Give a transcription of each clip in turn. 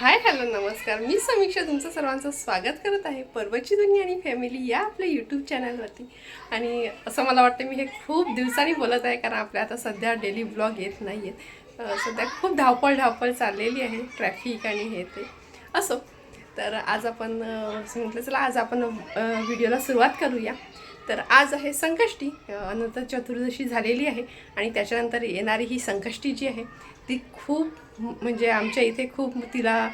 Hi hello नमस्कार. मी समीक्षा तुमचं सर्वांचं स्वागत करत आहे पर्वची दुनिया आणि फॅमिली या आपल्या यूट्यूब चॅनलवरती आणि असं मला वाटतं मी हे खूप दिवसांनी बोलत आहे कारण आपल्या आता सध्या डेली ब्लॉग येत नाही आहेत सध्या खूप धावपळ धावपळ चाललेली आहे ट्रॅफिक आणि हे ते. असो. तर आज आपण म्हटलं चला आज आपण व्हिडिओला सुरुवात करूया. तर आज आहे संकष्टी अनंत चतुर्दशी झालेली आहे आणि त्याच्यानंतर येणारी ही संकष्टी जी आहे ती खूप म्हणजे आमच्या इथे खूप तिला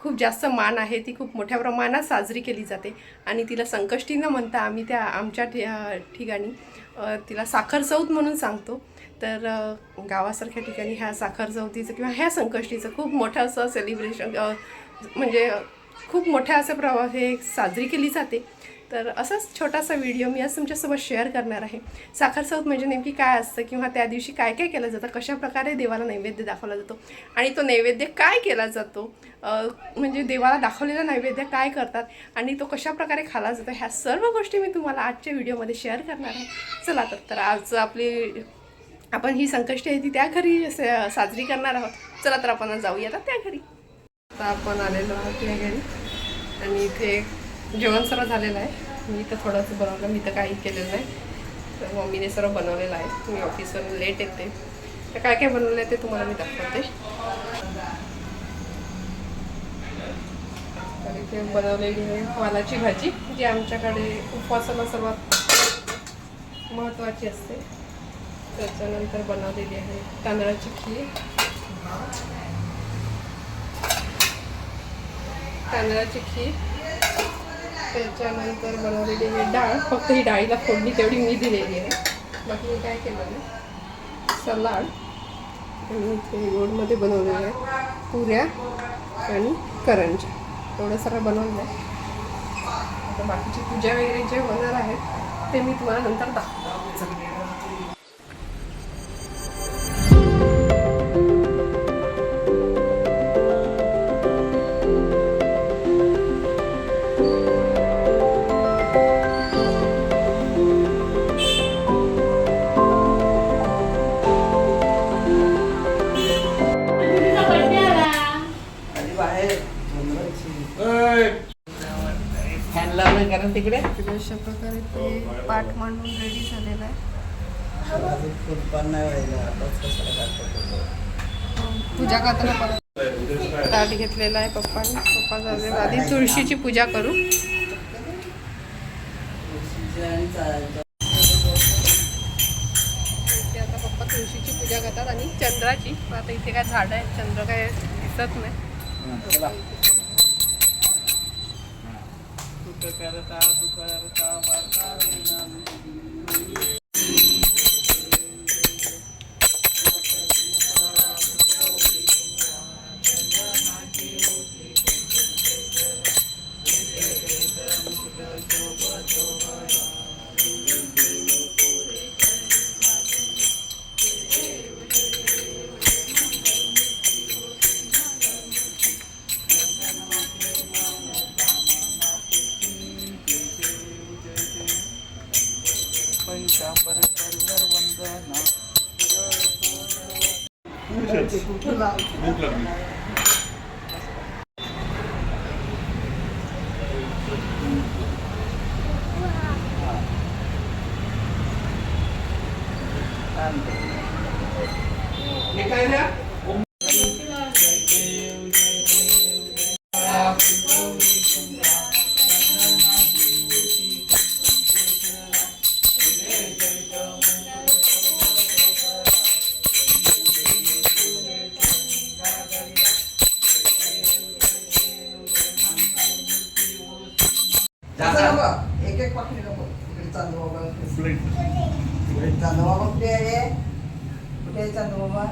खूप जास्त मान आहे ती खूप मोठ्या प्रमाणात साजरी केली जाते. आणि तिला संकष्टी न म्हणता आम्ही त्या आमच्या ठि- ठिकाणी तिला साखर चौथ म्हणून सांगतो. तर गावासारख्या ठिकाणी ह्या साखर चौथीचं किंवा ह्या संकष्टीचं खूप मोठं असं सेलिब्रेशन म्हणजे खूप मोठ्या असं प्रवा हे साजरी केली जाते. तर असाच छोटासा व्हिडिओ मी आज तुमच्यासोबत शेअर करणार आहे. साखर चौथ म्हणजे नेमकी काय असतं किंवा त्या दिवशी काय काय केलं जातं कशा प्रकारे देवाला नैवेद्य दाखवला जातो आणि तो नैवेद्य काय केला जातो म्हणजे देवाला दाखवलेला नैवेद्य काय करतात आणि तो कशा प्रकारे खाला जातो ह्या सर्व गोष्टी मी तुम्हाला आजच्या व्हिडिओमध्ये शेअर करणार आहे. चला तर तर आज आपली आपण ही संकष्टी आहे ती त्या घरी स- साजरी करणार आहोत. चला तर आपण जाऊया आता त्या घरी. आता आपण आलेलो आहोत त्या घरी. आणि इथे जेवण सर्व झालेलं आहे. मी इथं थोडंसं बनवलं मी तर काही केलेलं नाही. तर मम्मीने सर्व बनवलेलं आहे. मी ऑफिसवरून लेट येते. तर काय काय बनवलं आहे ते तुम्हाला मी दाखवते. तर इथे बनवलेली आहे वालाची भाजी जी आमच्याकडे उपवासाला सर्वात महत्त्वाची असते. त्याच्यानंतर बनवलेली आहे तांदळाची खीर. तांदळाची खीर. त्याच्यानंतर बनवलेली आहे डाळ. फक्त ही डाळीला फोडणी तेवढी मी दिलेली आहे. बाकी मी काय केलं नाही. सलाड. आणि ते गोडमध्ये बनवलेलं आहे पुऱ्या आणि करंजा एवढं सगळं बनवलं आहे आता बाकीची पूजा वगैरे जे होणार आहेत ते मी तुम्हाला नंतर दाखवतो. कारण तिकडे अशा प्रकारे ते पाठ मांडून रेडी झालेला आहे पूजा करताना परत ताट घेतलेला आहे पप्पाने पप्पा झालेला आधी तुळशीची पूजा करू. इथे आता पप्पा तुळशीची पूजा करतात आणि चंद्राची. आता इथे काय झाडं आहे चंद्र काय दिसत नाही. निकाय ना Thank you. एक एक पाकळी नको. इकडे चांदूबाबा इकडे चांदूबाबा कुठे आहे कुठे आहे चांदूबाबा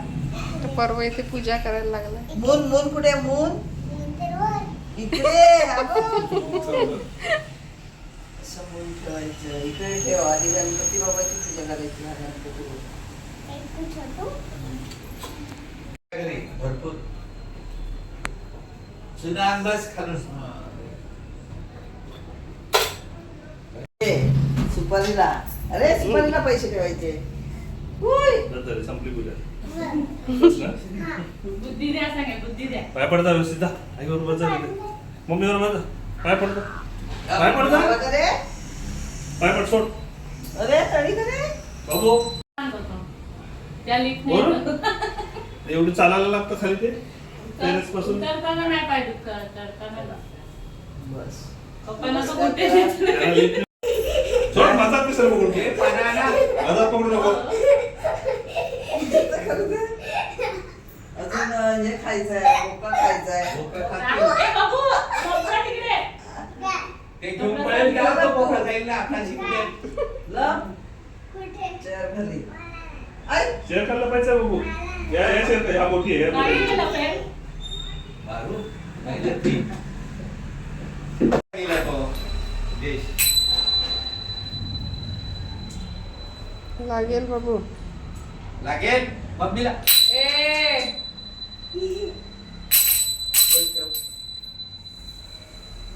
तर परवा इथे पूजा करायला लागला. मून मून कुठे आहे? मून? इकडे. ठेवायचं. इकडे ठेव. आधी गणपती बाबाची पूजा करायची. हा गणपती. भरपूर. जुना अंदाज खालून. सुपारीला. अरे सुपारीला पैसे ठेवायचे. संपली पूजा. बुद्धी द्या सांगा बुद्धी द्या. पाय पडता व्यवस्थित जा. पाय पडतो. पाय अरे पाय पड सोड. अरे तडी करे बाबू. सांग होतो. त्या लिफ्ट बरं. एवढं चालायला लागतं खाली ते? टेरेस पासून उतरताना नाही पाहिजे चढताना जा. बस. पप्पाला तर कुठे हे पकडू नको. अजून हे खायचं आहे भोपळा खायचा आहे सांग, खातो. ते घेऊन पळेल का तो भोपळा जाईल ना चेअर खाली आई शेअर खाल्ला पाहिजे बाबू या या शेअर ह्या मोठी आहे काही ह्या केलं मोठी आहे. पेन? मारू नाही ती लागेल बाबू. लागेल? मम्मीला ए,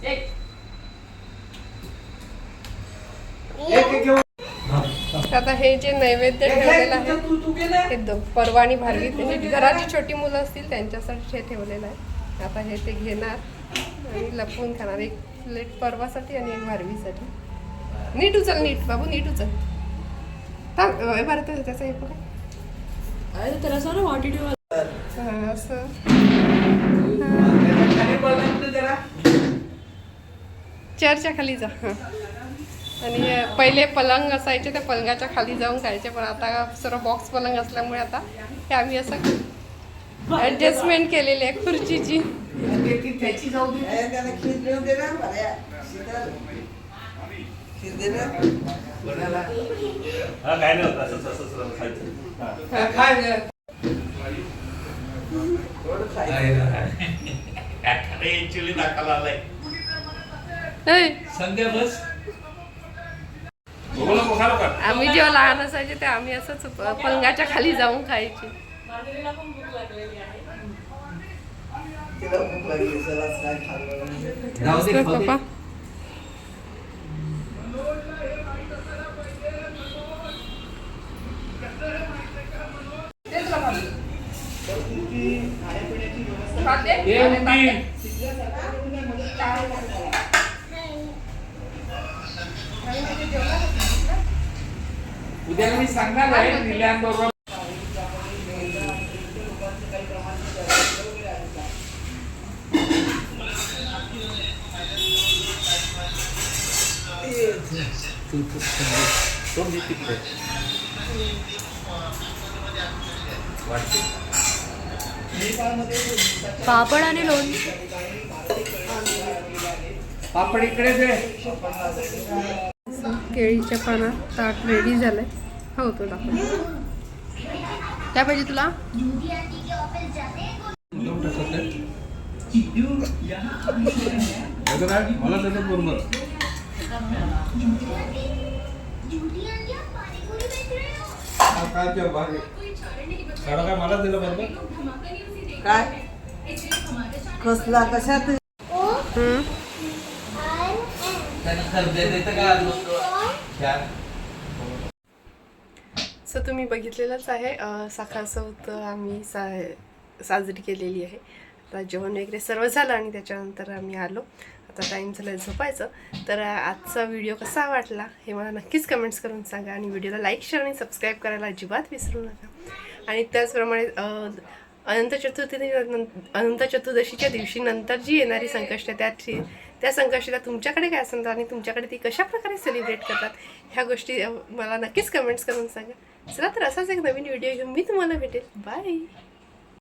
एक. एक एक घेऊन. आता हे जे नैवेद्य ठेवलेलं आहे तू तू गेला हे द- परवा आणि भारवी म्हणजे घरात जी छोटी मुलं असतील त्यांच्यासाठी हे ठेवलेलं आहे. आता हे ते घेणार आणि लपवून खाणार. एक प्लेट परवासाठी आणि एक भारवीसाठी नीट उचल नीट. बाबू नीट उचल. थांब अ, भारत त्याचा हे बघा हा, असं खाली चेअरच्या जा हां आणि अ, पहिले पलंग असायचे त्या पलंगाच्या खाली जाऊन खायचे पण आता सर्व बॉक्स पलंग असल्यामुळे आता हे आम्ही असं ॲडजस्टमेंट केलेली आहे खुर्चीची. ते- ती त्याची जाऊ हा काय नाही होत असंच असंच खायचं. नाकाला आलाय. संध्या बस. आम्ही जेव्हा लहान असायचे ते आम्ही असंच प- पलंगाच्या खाली जाऊन खायचे. माधुरीला पण भूक लागलेली आहे तिला भूक लागली असेल आज काय खाल्लं नाही. जाऊ दे मस्त खाऊ दे. पप्पा ए, उंदी. उद्या पापड आणि लोणचं पापड इकडे दे. केळीच्या पानात ताट रेडी झालंय. हो तो दाखव. काय पाहिजे तुला? मला काय मला दिलं बरोबर काय कसला कशात हम्म. त्यानंतर दे देतं का चार सो तुम्ही बघितलेलंच आहे साखर चौथ आम्ही सा साजरी केलेली आहे. आता जेवण वगैरे सर्व झालं आणि त्याच्यानंतर आम्ही आलो. आता टाईम झाला झोपायचं. तर आजचा व्हिडिओ कसा वाटला हे मला नक्कीच कमेंट्स करून सांगा आणि व्हिडिओला लाईक शेअर आणि सबस्क्राईब करायला अजिबात विसरू नका. आणि त्याचप्रमाणे अनंत चतुर्थी अनंत चतुर्दशीच्या दिवशी नंतर जी येणारी संकष्ट आहे त्याची त्या संकष्टीला तुमच्याकडे काय असतात आणि तुमच्याकडे ती कशा प्रकारे सेलिब्रेट करतात ह्या गोष्टी मला नक्कीच कमेंट्स करून सांगा. चला तर असाच एक नवीन व्हिडिओ घेऊन मी तुम्हाला भेटेल. बाय